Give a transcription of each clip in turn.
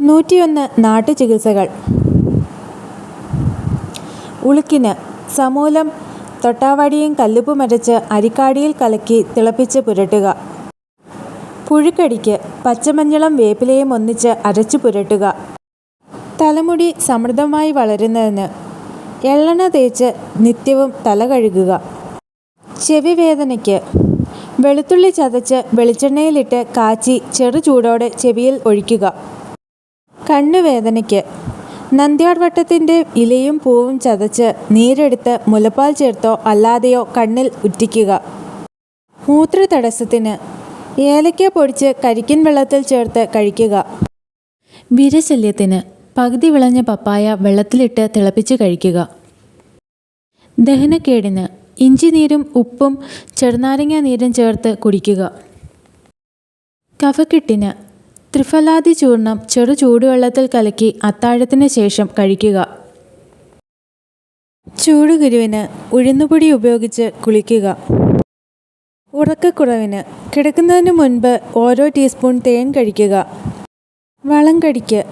നൂറ്റിയൊന്ന് നാട്ടുചികിത്സകൾ. ഉളുക്കിന് സമൂലം തൊട്ടാവാടിയും കല്ലുപ്പും അരച്ച് അരിക്കാടിയിൽ കലക്കി തിളപ്പിച്ച് പുരട്ടുക. പുഴുക്കടിക്ക് പച്ചമഞ്ഞളും വേപ്പിലയും ഒന്നിച്ച് അരച്ച് പുരട്ടുക. തലമുടി സമൃദ്ധമായി വളരുന്നതിന് എള്ളെണ്ണ തേച്ച് നിത്യവും തല കഴുകുക. ചെവി വേദനയ്ക്ക് വെളുത്തുള്ളി ചതച്ച് വെളിച്ചെണ്ണയിലിട്ട് കാച്ചി ചെറു ചൂടോടെ ചെവിയിൽ ഒഴിക്കുക. കണ്ണുവേദനയ്ക്ക്. നന്ദ്യാർവട്ടത്തിന്റെ ഇലയും പൂവും ചതച്ച് നീരെടുത്ത് മുലപ്പാൽ ചേർത്തോ അല്ലാതെയോ കണ്ണിൽ ഉറ്റിക്കുക. മൂത്രതടസ്സത്തിന് ഏലയ്ക്ക പൊടിച്ച് കരിക്കിൻ വെള്ളത്തിൽ ചേർത്ത് കഴിക്കുക. വിരശല്യത്തിന് പകുതി വിളഞ്ഞ പപ്പായ വെള്ളത്തിലിട്ട് തിളപ്പിച്ച് കഴിക്കുക. ദഹനക്കേടിന് ഇഞ്ചി നീരും ഉപ്പും ചെറുനാരങ്ങ നീരും ചേർത്ത് കുടിക്കുക. കഫക്കെട്ടിന് ത്രിഫലാദി ചൂർണം ചെറു ചൂടുവെള്ളത്തിൽ കലക്കി അത്താഴത്തിന് ശേഷം കഴിക്കുക. ചൂടുകുരുവിന് ഉഴുന്നുപൊടി ഉപയോഗിച്ച് കുളിക്കുക. ഉറക്കക്കുറവിന് കിടക്കുന്നതിന് മുൻപ് ഓരോ ടീസ്പൂൺ തേൻ കഴിക്കുക. വളം കടിക്ക്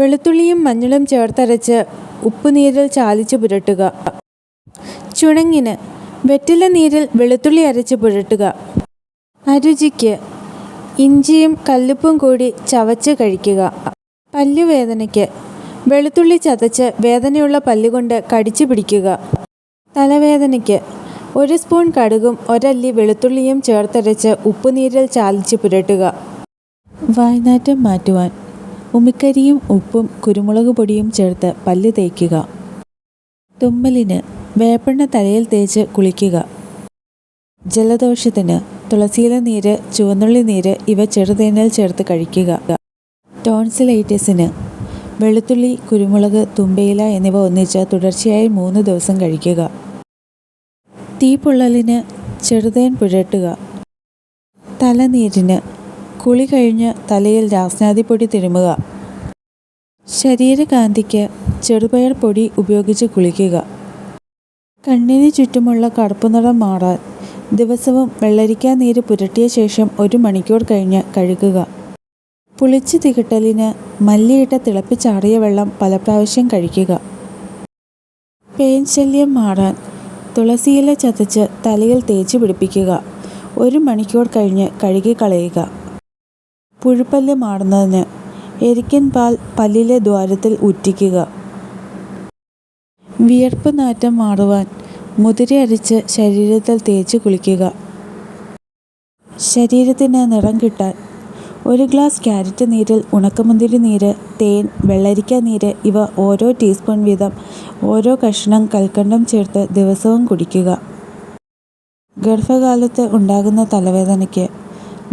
വെളുത്തുള്ളിയും മഞ്ഞളും ചേർത്തരച്ച് ഉപ്പുനീരിൽ ചാലിച്ച് പുരട്ടുക. ചുണങ്ങിന് വെറ്റില നീരിൽ വെളുത്തുള്ളി അരച്ച് പുരട്ടുക. അരുചിക്ക് ഇഞ്ചിയും കല്ലുപ്പും കൂടി ചവച്ച് കഴിക്കുക. പല്ലുവേദനയ്ക്ക് വെളുത്തുള്ളി ചതച്ച് വേദനയുള്ള പല്ലുകൊണ്ട് കടിച്ചു പിടിക്കുക. തലവേദനയ്ക്ക്. ഒരു സ്പൂൺ കടുകും ഒരല്ലി വെളുത്തുള്ളിയും ചേർത്തരച്ച് ഉപ്പുനീരിൽ ചാലിച്ച് പുരട്ടുക. വായ്നാറ്റം മാറ്റുവാൻ. ഉമിക്കരിയും ഉപ്പും കുരുമുളക് പൊടിയും ചേർത്ത് പല്ല് തേക്കുക. തുമ്മലിന്. വേപ്പെണ്ണ തലയിൽ തേച്ച് കുളിക്കുക. ജലദോഷത്തിന്. തുളസിയില നീര് ചുവന്നുള്ളി നീര് ഇവ ചെറുതേനിൽ ചേർത്ത് കഴിക്കുക. ടോൺസിലൈറ്റിസിന് വെളുത്തുള്ളി കുരുമുളക് തുമ്പയില എന്നിവ ഒന്നിച്ച് തുടർച്ചയായി മൂന്ന് ദിവസം കഴിക്കുക. തീപ്പൊള്ളലിന് ചെറുതേൻ പുരട്ടുക. തലനീരിന് കുളി കഴിഞ്ഞ് തലയിൽ രാസ്നാദിപ്പൊടി തിരുമുക. ശരീരകാന്തിക്ക് ചെറുപയർ പൊടി ഉപയോഗിച്ച് കുളിക്കുക. കണ്ണിന് ചുറ്റുമുള്ള കറുപ്പ് നിറം മാറാൻ ദിവസവും വെള്ളരിക്ക നീര് പുരട്ടിയ ശേഷം ഒരു മണിക്കൂർ കഴിഞ്ഞ് കഴുകുക. പുളിച്ചു തികട്ടലിന് മല്ലിയിട്ട തിളപ്പിച്ചാറിയ വെള്ളം പല പ്രാവശ്യം കഴിക്കുക. പേൻ ശല്യം മാറാൻ തുളസിയില ചതച്ച് തലയിൽ തേച്ച് പിടിപ്പിക്കുക. ഒരു മണിക്കൂർ കഴിഞ്ഞ് കഴുകിക്കളയുക പുഴുപ്പല്ല് മാറുന്നതിന് എരിക്കൻ പാൽ പല്ലിലെ ദ്വാരത്തിൽ ഉറ്റിക്കുക വിയർപ്പ് നാറ്റം മാറുവാൻ മുതിര അരിച്ച് ശരീരത്തിൽ തേച്ച് കുളിക്കുക. ശരീരത്തിന് നിറം കിട്ടാൻ ഒരു ഗ്ലാസ് ക്യാരറ്റ് നീരിൽ ഉണക്കമുന്തിരി നീര് തേൻ വെള്ളരിക്ക നീര് ഇവ ഓരോ ടീസ്പൂൺ വീതം ഓരോ കഷ്ണം കൽക്കണ്ടം ചേർത്ത് ദിവസവും കുടിക്കുക. ഗർഭകാലത്ത് ഉണ്ടാകുന്ന തലവേദനയ്ക്ക്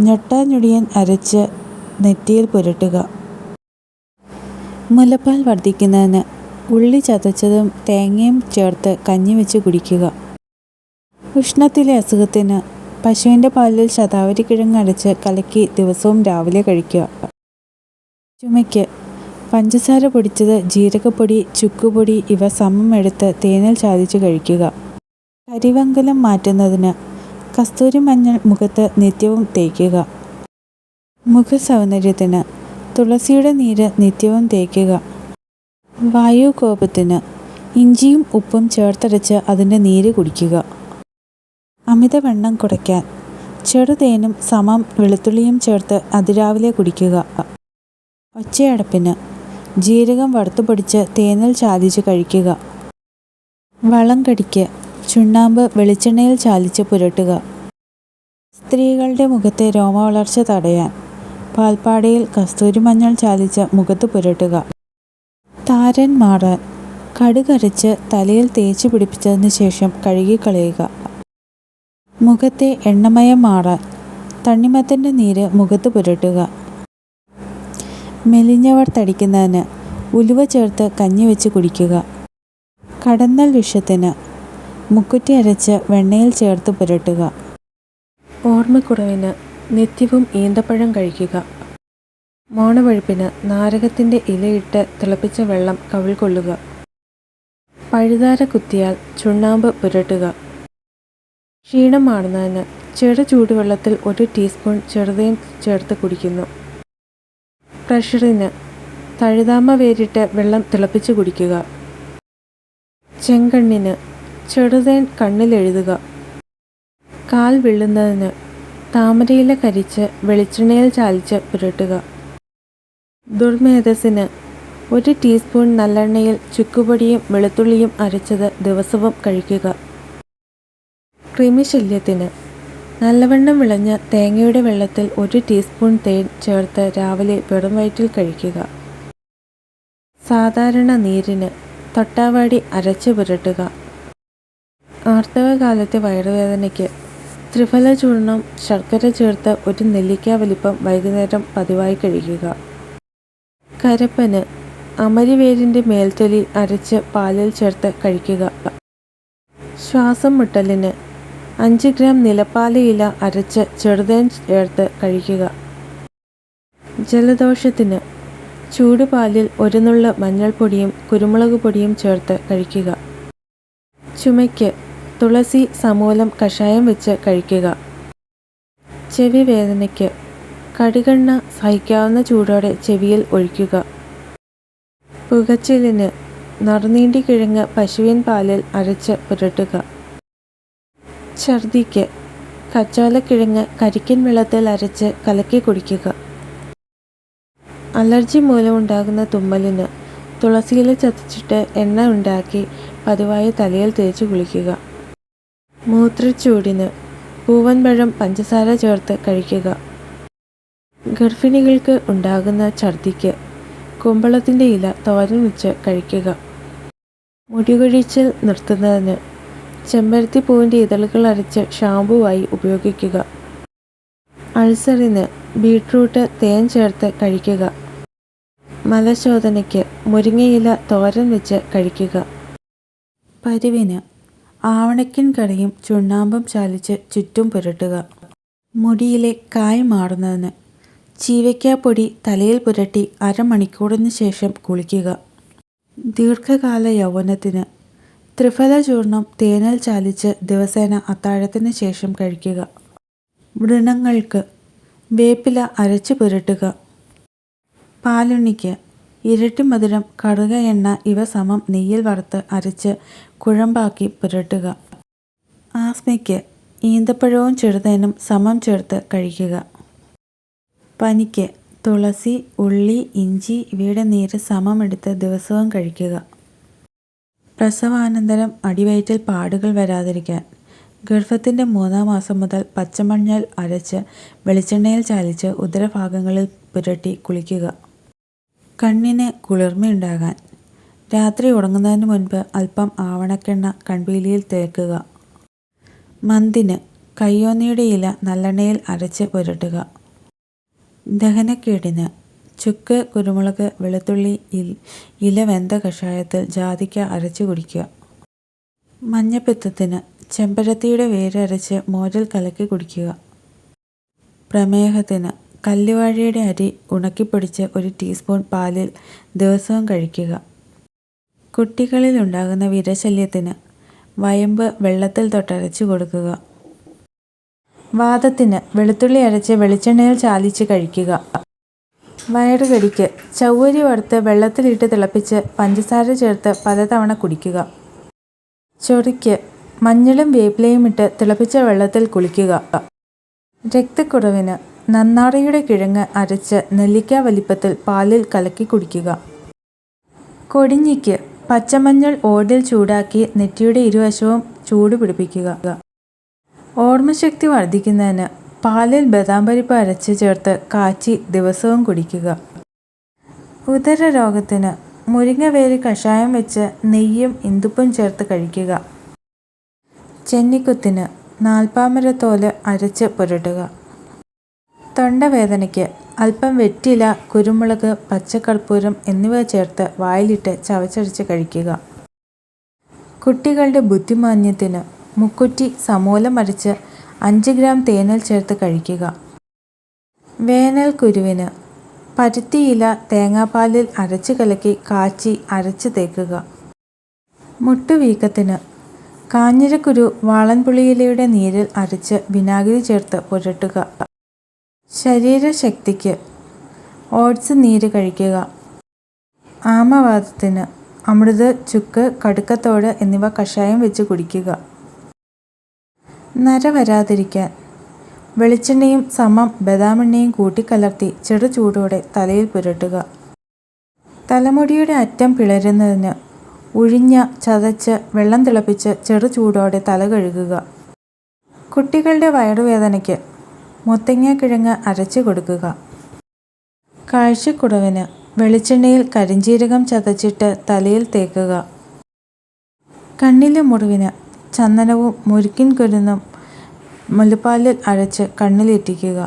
ഞൊട്ടാഞ്ഞൊടിയൻ അരച്ച് നെറ്റിയിൽ പുരട്ടുക. മുലപ്പാൽ വർദ്ധിക്കുന്നതിന് ഉള്ളി ചതച്ചതും തേങ്ങയും ചേർത്ത് കഞ്ഞി വെച്ച് കുടിക്കുക. ഉഷ്ണത്തിലെ അസുഖത്തിന് പശുവിന്റെ പാലിൽ ശതാവരി കിഴങ്ങ് അടച്ച് കലക്കി ദിവസവും രാവിലെ കഴിക്കുക. ചുമയ്ക്ക് പഞ്ചസാര പൊടിച്ചത് ജീരകപ്പൊടി ചുക്കുപൊടി ഇവ സമം എടുത്ത് തേനിൽ ചാദിച്ച് കഴിക്കുക. കരിവങ്കലം മാറ്റുന്നതിന് കസ്തൂരി മഞ്ഞൾ മുഖത്ത് നിത്യവും തേക്കുക. മുഖ സൗന്ദര്യത്തിന് തുളസിയുടെ നീര് നിത്യവും തേക്കുക. വായുകോപത്തിന് ഇഞ്ചിയും ഉപ്പും ചേർത്തരച്ച് അതിന്റെ നീര് കുടിക്കുക. അമിതവണ്ണം കുറയ്ക്കാൻ ചെറുതേനും സമം വെളുത്തുള്ളിയും ചേർത്ത് അതിരാവിലെ കുടിക്കുക. ഒച്ചയടപ്പിന് ജീരകം വറുത്തുപൊടിച്ച് തേനിൽ ചാലിച്ച് കഴിക്കുക. വളം കടിക്ക് ചുണ്ണാമ്പ് വെളിച്ചെണ്ണയിൽ ചാലിച്ച് പുരട്ടുക. സ്ത്രീകളുടെ മുഖത്തെ രോമവളർച്ച തടയാൻ പാൽപ്പാടയിൽ കസ്തൂരി മഞ്ഞൾ ചാലിച്ച് മുഖത്ത് പുരട്ടുക. താരൻ മാറാൻ കടുകരച്ച് തലയിൽ തേച്ച് പിടിപ്പിച്ചതിന് ശേഷം കഴുകിക്കളയുക. മുഖത്തെ എണ്ണമയം മാറാൻ തണ്ണിമത്തന്റെ നീര് മുഖത്ത് പുരട്ടുക. മെലിഞ്ഞവർ തടിക്കുന്നതിന് ഉലുവ ചേർത്ത് കഞ്ഞി വെച്ച് കുടിക്കുക. കടന്നൽ വിഷത്തിന് മുക്കുറ്റി അരച്ച് വെണ്ണയിൽ ചേർത്ത് പുരട്ടുക. ഓർമ്മക്കുറവിന് നിത്യവും ഈന്തപ്പഴം കഴിക്കുക. മോണവഴുപ്പിന് നാരകത്തിന്റെ ഇലയിട്ട് തിളപ്പിച്ച വെള്ളം കവിൾ കൊള്ളുക. പഴുതാര കുത്തിയാൽ ചുണ്ണാമ്പ് പുരട്ടുക. ക്ഷീണം മാറുന്നതിന് ചെറു ചൂടുവെള്ളത്തിൽ ഒരു ടീസ്പൂൺ ചെറുതയും ചേർത്ത് കുടിക്കുന്നു. പ്രഷറിന് തഴുതാമ വേരിട്ട് വെള്ളം തിളപ്പിച്ച് കുടിക്കുക. ചെങ്കണ്ണിന് ചെറുതേൻ കണ്ണിലെഴുതുക കാൽ വിള്ളുന്നതിന് താമരയില കരിച്ച് വെളിച്ചെണ്ണയിൽ ചാലിച്ച് പുരട്ടുക. ദുർമേധസ്സിന് ഒരു ടീസ്പൂൺ നല്ലെണ്ണയിൽ ചുക്കുപൊടിയും വെളുത്തുള്ളിയും അരച്ചത് ദിവസവും കഴിക്കുക. കൃമിശല്യത്തിന് നല്ലവണ്ണം വിളഞ്ഞ തേങ്ങയുടെ വെള്ളത്തിൽ ഒരു ടീസ്പൂൺ തേൻ ചേർത്ത് രാവിലെ വെറും വയറ്റിൽ കഴിക്കുക. സാധാരണ നീരിന് തൊട്ടാവാടി അരച്ച് പുരട്ടുക. ആർത്തവകാലത്തെ വയറുവേദനയ്ക്ക് ത്രിഫല ചൂർണം ശർക്കര ചേർത്ത് ഒരു നെല്ലിക്ക വലിപ്പം വൈകുന്നേരം പതിവായി കഴിക്കുക. കരപ്പന് അമരിവേരിന്റെ മേൽത്തൊലി അരച്ച് പാലിൽ ചേർത്ത് കഴിക്കുക. ശ്വാസം മുട്ടലിന് അഞ്ച് ഗ്രാം നിലപ്പാലയില അരച്ച് ചെറുതേൻ ചേർത്ത് കഴിക്കുക. ജലദോഷത്തിന് ചൂടുപാലിൽ ഒരു നുള്ള മഞ്ഞൾപ്പൊടിയും കുരുമുളക് പൊടിയും ചേർത്ത് കഴിക്കുക. ചുമയ്ക്ക് തുളസി സമൂലം കഷായം വെച്ച് കഴിക്കുക. ചെവി വേദനയ്ക്ക് കടികണ്ണ സഹിക്കാവുന്ന ചൂടോടെ ചെവിയിൽ ഒഴിക്കുക. പുകച്ചിലിന് നറുനീണ്ടി കിഴങ്ങ് പശുവിൻ പാലിൽ അരച്ച് പുരട്ടുക. ഛർദിക്ക് കച്ചോലക്കിഴങ്ങ് കരിക്കിൻ വെള്ളത്തിൽ അരച്ച് കലക്കി കുടിക്കുക. അലർജി മൂലമുണ്ടാകുന്ന തുമ്മലിന് തുളസിയില ചതച്ചിട്ട് എണ്ണ ഉണ്ടാക്കി പതിവായി തലയിൽ തേച്ച് കുളിക്കുക. മൂത്രച്ചൂടിന് പൂവൻപഴം പഞ്ചസാര ചേർത്ത് കഴിക്കുക. ഗർഭിണികൾക്ക് ഉണ്ടാകുന്ന ഛർദിക്ക് കുമ്പളത്തിന്റെ ഇല തോരൻ വെച്ച് കഴിക്കുക. മുടികൊഴിച്ചിൽ നിർത്തുന്നതിന് ചെമ്പരത്തി പൂവിന്റെ ഇതളുകൾ അരച്ച് ഷാമ്പുവായി ഉപയോഗിക്കുക. അൾസറിന് ബീട്രൂട്ട് തേൻ ചേർത്ത് കഴിക്കുക. മലശോധനയ്ക്ക് മുരിങ്ങയില തോരൻ വെച്ച് കഴിക്കുക. പരിവിന് ആവണക്കൻ കറിയും ചുണ്ണാമ്പും ചാലിച്ച് ചുറ്റും പുരട്ടുക. മുടിയിലെ കായ് മാറുന്നതിന് ചീവയ്ക്കാപ്പൊടി തലയിൽ പുരട്ടി അരമണിക്കൂറിന് ശേഷം കുളിക്കുക. ദീർഘകാല യൗവനത്തിന് ത്രിഫല ചൂർണം തേനൽ ചാലിച്ച് ദിവസേന അത്താഴത്തിന് ശേഷം കഴിക്കുക. വൃണങ്ങൾക്ക് വേപ്പില അരച്ച് പുരട്ടുക. പാലുണ്ണിക്ക് ഇരട്ടി മധുരം കടുക എണ്ണ ഇവ സമം നെയ്യിൽ വറുത്ത് അരച്ച് കുഴമ്പാക്കി പുരട്ടുക. ആസ്മയ്ക്ക് ഈന്തപ്പഴവും ചെറുതേനും സമം ചേർത്ത് കഴിക്കുക. പനിക്ക് തുളസി ഉള്ളി ഇഞ്ചി ഇവയുടെ നീര് സമമെടുത്ത് ദിവസവും കഴിക്കുക. പ്രസവാനന്തരം അടിവയറ്റിൽ പാടുകൾ വരാതിരിക്കാൻ. ഗർഭത്തിന്റെ മൂന്നാം മാസം മുതൽ പച്ചമഞ്ഞൾ അരച്ച് വെളിച്ചെണ്ണയിൽ ചാലിച്ച് ഉദരഭാഗങ്ങളിൽ പുരട്ടി കുളിക്കുക. കണ്ണിന് കുളിർമയുണ്ടാകാൻ. രാത്രി ഉറങ്ങുന്നതിന് മുൻപ് അല്പം ആവണക്കെണ്ണ കൺപീലിയിൽ തേക്കുക. മന്തിന് കയ്യോന്നിയുടെ ഇല നല്ലെണ്ണയിൽ അരച്ച് പുരട്ടുക. ദഹനക്കേടിന് ചുക്ക് കുരുമുളക് വെളുത്തുള്ളി ഇല വെന്ത കഷായത്തിൽ ജാതിക്ക അരച്ച് കുടിക്കുക. മഞ്ഞപ്പിത്തത്തിന് ചെമ്പരത്തിയുടെ വേരരച്ച് മോരിൽ കലക്കി കുടിക്കുക. പ്രമേഹത്തിന് കല്ലുവാഴയുടെ അരി ഉണക്കിപ്പൊടിച്ച് ഒരു ടീസ്പൂൺ പാലിൽ ദിവസവും കഴിക്കുക. കുട്ടികളിൽ ഉണ്ടാകുന്ന വിരശല്യത്തിന് വയമ്പ് വെള്ളത്തിൽ തൊട്ടരച്ച് കൊടുക്കുക. വാദത്തിന് വെളുത്തുള്ളി അരച്ച് വെളിച്ചെണ്ണയിൽ ചാലിച്ച് കഴിക്കുക. വയറുകടിക്ക് ചവ്വരി വറുത്ത് വെള്ളത്തിലിട്ട് തിളപ്പിച്ച് പഞ്ചസാര ചേർത്ത് പലതവണ കുടിക്കുക. ചൊറിക്ക് മഞ്ഞളും വേപ്പിലയും ഇട്ട് തിളപ്പിച്ച വെള്ളത്തിൽ കുളിക്കുക. രക്തക്കുറവിന് നന്നാറിയുടെ കിഴങ്ങ് അരച്ച് നെല്ലിക്ക വലിപ്പത്തിൽ പാലിൽ കലക്കി കുടിക്കുക. കൊടിഞ്ഞിക്ക് പച്ചമഞ്ഞൾ ഓടിൽ ചൂടാക്കി നെറ്റിയുടെ ഇരുവശവും ചൂട് പിടിപ്പിക്കുക. ഓർമ്മശക്തി വർദ്ധിക്കുന്നതിന് പാലിൽ ബദാം പരിപ്പ് അരച്ച് ചേർത്ത് കാച്ചി ദിവസവും കുടിക്കുക. ഉദര രോഗത്തിന് മുരിങ്ങ വേര് കഷായം വെച്ച് നെയ്യും ഇന്ദുപ്പും ചേർത്ത് കഴിക്കുക. ചെന്നിക്കുത്തിന് നാൽപ്പാമരത്തോൽ അരച്ച് പുരട്ടുക. തൊണ്ടവേദനയ്ക്ക് അല്പം വെറ്റില കുരുമുളക് പച്ചക്കർപ്പൂരം എന്നിവ ചേർത്ത് വായിലിട്ട് ചവച്ചരച്ച് കഴിക്കുക. കുട്ടികളുടെ ബുദ്ധിമാന്യത്തിന് മുക്കുറ്റി സമൂലം അരച്ച് അഞ്ച് ഗ്രാം തേനിൽ ചേർത്ത് കഴിക്കുക. വേനൽ കുരുവിന് പരുത്തിയില തേങ്ങാപ്പാലിൽ അരച്ച് കലക്കി കാച്ചി അരച്ച് തേക്കുക. മുട്ടുവീക്കത്തിന് കാഞ്ഞിരക്കുരു വാളൻപുളിയിലയുടെ നീരിൽ അരച്ച് വിനാഗിരി ചേർത്ത് പുരട്ടുക. ശരീരശക്തിക്ക് ഓട്സ് നീര് കഴിക്കുക. ആമവാദത്തിന് അമൃത് ചുക്ക് കടുക്കത്തോട് എന്നിവ കഷായം വെച്ച് കുടിക്കുക. നര വരാതിരിക്കാൻ. വെളിച്ചെണ്ണയും സമം ബദാമെണ്ണയും കൂട്ടിക്കലർത്തി ചെറു ചൂടോടെ തലയിൽ പുരട്ടുക. തലമുടിയുടെ അറ്റം പിളരുന്നതിന് ഉഴിഞ്ഞ ചതച്ച് വെള്ളം തിളപ്പിച്ച് ചെറു ചൂടോടെ തല കഴുകുക. കുട്ടികളുടെ വയറുവേദനയ്ക്ക് മുത്തങ്ങാക്കിഴങ്ങ് അരച്ചു കൊടുക്കുക. കാഴ്ചക്കുടവിന് വെളിച്ചെണ്ണയിൽ കരിഞ്ചീരകം ചതച്ചിട്ട് തലയിൽ തേക്കുക. കണ്ണിലെ മുറിവിന് ചന്ദനവും മുരിക്കിൻ കുരുന്നും മുലപ്പാലിൽ അരച്ച് കണ്ണിലിറ്റിക്കുക.